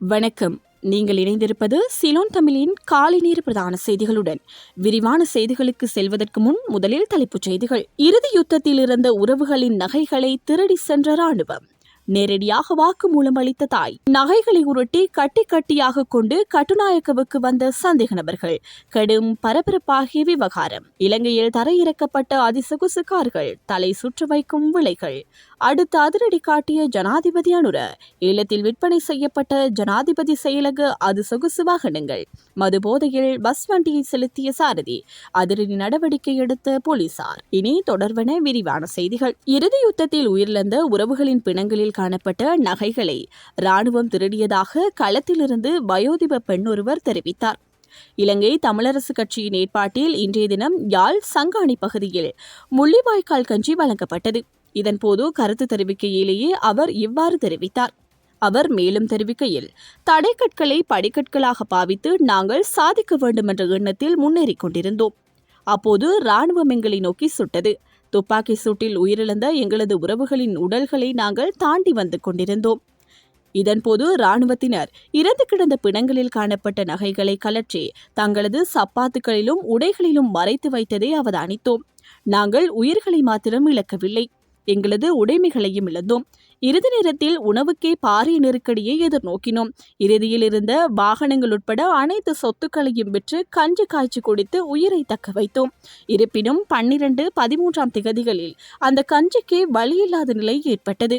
வணக்கம். நீங்கள் இணைந்திருப்பது சிலோன் தமிழின் காலை நேர பிரதான செய்திகளுடன். விரிவான செய்திகளுக்கு செல்வதற்கு முன் முதலில் தலைப்புச் செய்திகள். இறுதி யுத்தத்தில் இருந்த உறவுகளின் நகைகளை திருடி சென்ற ராணுவம் நேரடியாக வாக்குமூலம் அளித்த தாய். நகைகளை உருட்டி கட்டி கட்டியாக கொண்டு கட்டுநாயக்கவுக்கு வந்த சந்தேக நபர்கள். கடும் பரபரப்பாகிய விவகாரம். இலங்கையில் தரையிறக்கப்பட்ட அதிசொகுசு கார்கள் தலை சுற்று வைக்கும் விலைகள். அடுத்த அதிரடி காட்டிய ஜனாதிபதி அனுர ஏலத்தில் விற்பனை செய்யப்பட்ட ஜனாதிபதி செயலக அது சொகுசு வாகனங்கள் மது போதையில் பஸ் வண்டியை செலுத்திய சாரதி அதிரடி நடவடிக்கை எடுத்த போலீசார். இனி தொடர்வன விரிவான செய்திகள். இறுதி யுத்தத்தில் உயிரிழந்த உறவுகளின் பிணங்களில் காணப்பட்ட நகைகளை ராணுவம் திருடியதாக களத்திலிருந்து வயோதிப பெண் ஒருவர் தெரிவித்தார். இலங்கை தமிழரசு கட்சியின் ஏற்பாட்டில் இன்றைய தினம் யாழ் சங்காணி பகுதியில் முள்ளிவாய்க்கால் கஞ்சி வழங்கப்பட்டது. இதன்போது கருத்து தெரிவிக்கையிலேயே அவர் இவ்வாறு தெரிவித்தார். அவர் மேலும் தெரிவிக்கையில் தடைக்கற்களை படிக்கற்களாக பாவித்து நாங்கள் சாதிக்க வேண்டும் என்ற எண்ணத்தில் முன்னேறிக் கொண்டிருந்தோம். அப்போது ராணுவம் எங்களை நோக்கி சுட்டது. துப்பாக்கி சூட்டில் உயிரிழந்த எங்களது உறவுகளின் உடல்களை நாங்கள் தாண்டி வந்து கொண்டிருந்தோம். இதன்போது ராணுவத்தினர் இறந்து கிடந்த பிணங்களில் காணப்பட்ட நகைகளை கலற்றி தங்களது சப்பாத்துக்களிலும் உடைகளிலும் மறைத்து வைத்ததை அவதானித்தோம். நாங்கள் உயிர்களை மாத்திரம் இழக்கவில்லை. எங்களது உடைமைகளையும் இழந்தோம். இறுதி நேரத்தில் உணவுக்கே பாரிய நெருக்கடியை எதிர்நோக்கினோம். இறுதியில் இருந்த வாகனங்கள் உட்பட அனைத்து சொத்துக்களையும் விற்று கஞ்சி காய்ச்சி குடித்து உயிரை தக்க வைத்தோம். இருப்பினும் பன்னிரண்டு பதிமூன்றாம் திகதிகளில் அந்த கஞ்சிக்கே வழியில்லாத நிலை ஏற்பட்டது.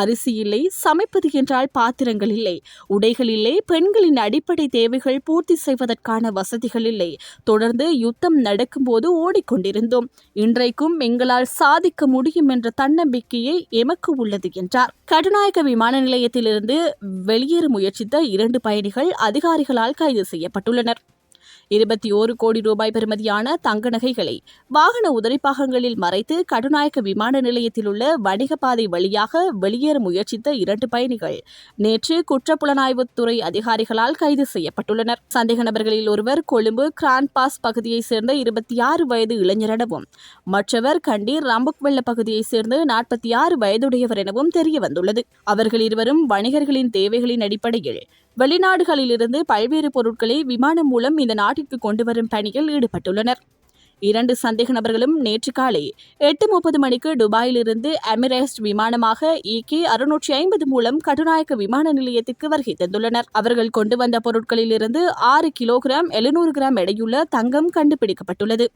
அரிசி இல்லை சமைப்பது என்றால் பாத்திரங்கள் இல்லை. உடைகள் இல்லை பெண்களின் அடிப்படை தேவைகள் பூர்த்தி செய்வதற்கான வசதிகள் இல்லை. தொடர்ந்து யுத்தம் நடக்கும்போது ஓடிக்கொண்டிருந்தோம். இன்றைக்கும் எங்களால் சாதிக்க முடியும் என்ற தன்னம்பிக்கையை எமக்கு உள்ளது என்றார். கட்டுநாயக்க விமான நிலையத்திலிருந்து வெளியேற முயற்சித்த இரண்டு பயணிகள் அதிகாரிகளால் கைது செய்யப்பட்டுள்ளனர். இருபத்தி ஓரு கோடி ரூபாய் பெறுமதியான தங்க நகைகளை வாகன உதிரிப்பாகங்களில் மறைத்து கடுநாயக்க விமான நிலையத்தில் உள்ள வணிக பாதை வழியாக வெளியேற முயற்சித்த இரண்டு பயணிகள் நேற்று குற்றப்புலனாய்வுத்துறை அதிகாரிகளால் கைது செய்யப்பட்டுள்ளனர். சந்தேக நபர்களில் ஒருவர் கொழும்பு கிராண்ட் பாஸ் பகுதியைச் சேர்ந்த இருபத்தி ஆறு வயது இளைஞரெனவும் மற்றவர் கண்டி ரம்புக் வெள்ள பகுதியைச் சேர்ந்த நாற்பத்தி ஆறு வயதுடையவர் எனவும் தெரியவந்துள்ளது. அவர்கள் இருவரும் வணிகர்களின் தேவைகளின் அடிப்படையில் வெளிநாடுகளிலிருந்து பல்வேறு பொருட்களை விமானம் மூலம் இந்த நாட்டிற்கு கொண்டு வரும் பணியில் ஈடுபட்டுள்ளனர். இரண்டு சந்தேக நபர்களும் நேற்று காலை எட்டு முப்பது மணிக்கு துபாயிலிருந்து எமிரேஸ்ட் விமானமாக இகே அறுநூற்றி ஐம்பது மூலம் கட்டுநாயக்க விமான நிலையத்திற்கு வருகை தந்துள்ளனர். அவர்கள் கொண்டு வந்த பொருட்களிலிருந்து ஆறு கிலோகிராம் எழுநூறு கிராம் எடையுள்ள தங்கம் கண்டுபிடிக்கப்பட்டுள்ளது.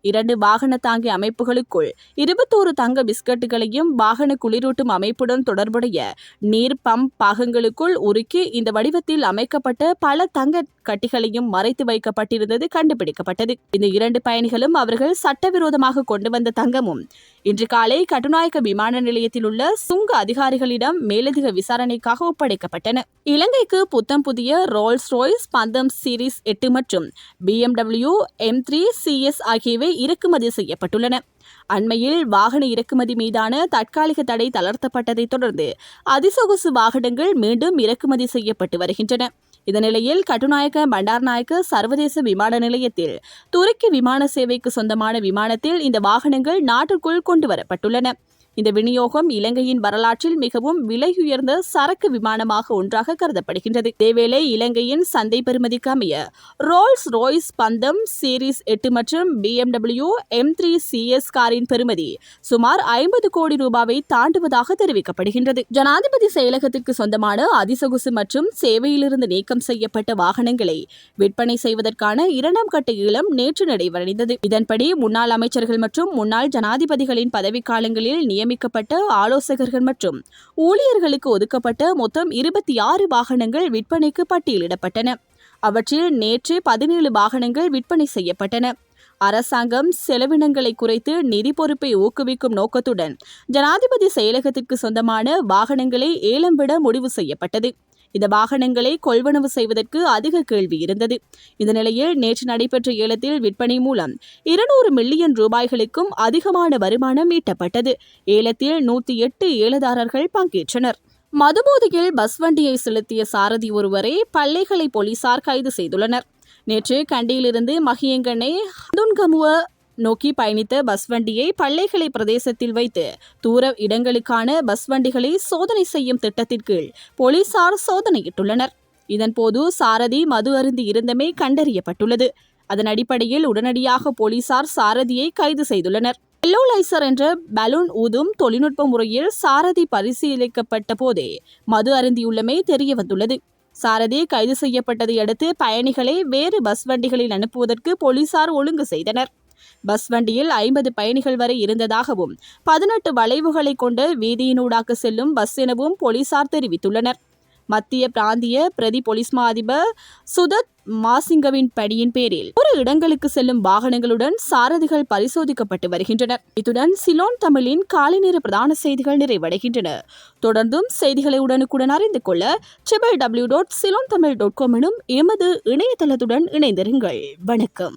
இரண்டு வாகன தாங்கி அமைப்புகளுக்குள் இருபத்தோரு தங்க பிஸ்கட்டுகளையும் வாகன குளிரூட்டும் அமைப்புடன் தொடர்புடைய நீர் பம்ப் பாகங்களுக்குள் உருக்கி இந்த வடிவத்தில் அமைக்கப்பட்ட பல தங்க கட்டிகளையும் மறைத்து வைக்கப்பட்டிருந்தது கண்டுபிடிக்கப்பட்டது. இந்த இரண்டு பயணிகளும் அவர்கள் சட்டவிரோதமாக கொண்டு வந்த தங்கமும் இன்று காலை கட்டுநாயக்க விமான நிலையத்தில் உள்ள சுங்க அதிகாரிகளிடம் மேலதிக விசாரணைக்காக ஒப்படைக்கப்பட்டன. இலங்கைக்கு புத்தம் புதிய ரோல்ஸ் ரோய்ஸ் பந்தம் சீரிஸ் எட்டு மற்றும் பிஎம்டபிள்யூ எம் த்ரீ சிஎஸ் ஆகியவை இறக்குமதி செய்யப்பட்டுள்ளன. அண்மையில் வாகன இறக்குமதி மீதான தற்காலிக தடை தளர்த்தப்பட்டதைத் தொடர்ந்து அதிசொகுசு வாகனங்கள் மீண்டும் இறக்குமதி செய்யப்பட்டு வருகின்றன. இந்த நிலையில் கட்டுநாயக்க பண்டார்நாயக்க சர்வதேச விமான நிலையத்தில் துருக்கி விமான சேவைக்கு சொந்தமான விமானத்தில் இந்த வாகனங்கள் நாட்டிற்குள் கொண்டு வரப்பட்டுள்ளன. இந்த விநியோகம் இலங்கையின் வரலாற்றில் மிகவும் விலையுயர்ந்த சரக்கு விமானமாக ஒன்றாக கருதப்படுகின்றது. இதேவேளை இலங்கையின் சந்தை பெறுமதிக்கு அமைய ரோல்ஸ் ரோய்ஸ் பந்தம் சீரிஸ் எட்டு மற்றும் பிஎம்டபிள்யூ எம் த்ரீ சிஎஸ் காரின் பெறுமதி சுமார் ஐம்பது கோடி ரூபாவை தாண்டுவதாக தெரிவிக்கப்படுகின்றது. ஜனாதிபதி செயலகத்திற்கு சொந்தமான அதிசொகுசு மற்றும் சேவையிலிருந்து நீக்கம் செய்யப்பட்ட வாகனங்களை விற்பனை செய்வதற்கான இரண்டாம் கட்ட ஈழம் நேற்று நடைபெறந்தது இதன்படி முன்னாள் அமைச்சர்கள் மற்றும் முன்னாள் ஜனாதிபதிகளின் பதவிக்காலங்களில் நியமி நியமிக்கப்பட்ட ஆலோசகர்கள் மற்றும் ஊழியர்களுக்கு ஒதுக்கப்பட்ட மொத்தம் இருபத்தி ஆறு வாகனங்கள் விற்பனைக்கு பட்டியலிடப்பட்டன. அவற்றில் நேற்று பதினேழு வாகனங்கள் விற்பனை செய்யப்பட்டன. அரசாங்கம் செலவினங்களை குறைத்து நிதி பொறுப்பை ஊக்குவிக்கும் நோக்கத்துடன் ஜனாதிபதி செயலகத்திற்கு சொந்தமான வாகனங்களை ஏலம் விட முடிவு செய்யப்பட்டது. இந்த வாகனங்களை கொள்வனவு செய்வதற்கு அதிக கேள்வி இருந்தது. இந்த நிலையில் நேற்று நடைபெற்ற ஏலத்தில் விற்பனை மூலம் இருநூறு மில்லியன் ரூபாய்களுக்கும் அதிகமான வருமானம் ஈட்டப்பட்டது. ஏலத்தில் நூற்றி எட்டு ஏலதாரர்கள் பங்கேற்றனர். மதுபோதையில் பஸ் வண்டியை செலுத்திய சாரதி ஒருவரை பள்ளிகளை போலீசார் கைது செய்துள்ளனர். நேற்று கண்டியிலிருந்து மகியங்கனை துன்கமுவ நோக்கி பயணித்த பஸ் வண்டியை பள்ளைகளை பிரதேசத்தில் வைத்து தூர இடங்களுக்கான பஸ் வண்டிகளை சோதனை செய்யும் திட்டத்தின் கீழ் போலீசார் சோதனையிட்டுள்ளனர். இதன்போது சாரதி மது அருந்தி இருந்தமை கண்டறியப்பட்டுள்ளது. அதன் அடிப்படையில் உடனடியாக போலீசார் சாரதியை கைது செய்துள்ளனர். எல்லோலைசர் என்ற பலூன் ஊதும் தொழில்நுட்ப முறையில் சாரதி பரிசீலிக்கப்பட்ட போதே மது அருந்தியுள்ளமை தெரிய வந்துள்ளது சாரதி கைது செய்யப்பட்டதை அடுத்து பயணிகளை வேறு பஸ் வண்டிகளில் அனுப்புவதற்கு போலீசார் ஒழுங்கு செய்தனர். பஸ் வண்டியில் ஐம்பது பயணிகள் வரை இருந்ததாகவும் பதினெட்டு வளைவுகளை கொண்டு வீதியினூடாக செல்லும் பஸ் எனவும் போலீசார் தெரிவித்துள்ளனர். மத்திய பிராந்திய பிரதி போலீஸ் மா அதிபர் சுதத் மாசிங்கவின் பணியின் பேரில் ஒரு இடங்களுக்கு செல்லும் வாகனங்களுடன் சாரதிகள் பரிசோதிக்கப்பட்டு வருகின்றனர். இத்துடன் சிலோன் தமிழின் காலை நேர பிரதான செய்திகள் நிறைவடைகின்றன. தொடர்ந்தும் செய்திகளை உடனுக்குடன் அறிந்து கொள்ள triple W dot Ceylon Tamil dot com எனும் எமது இணையதளத்துடன் இணைந்திருங்கள். வணக்கம்.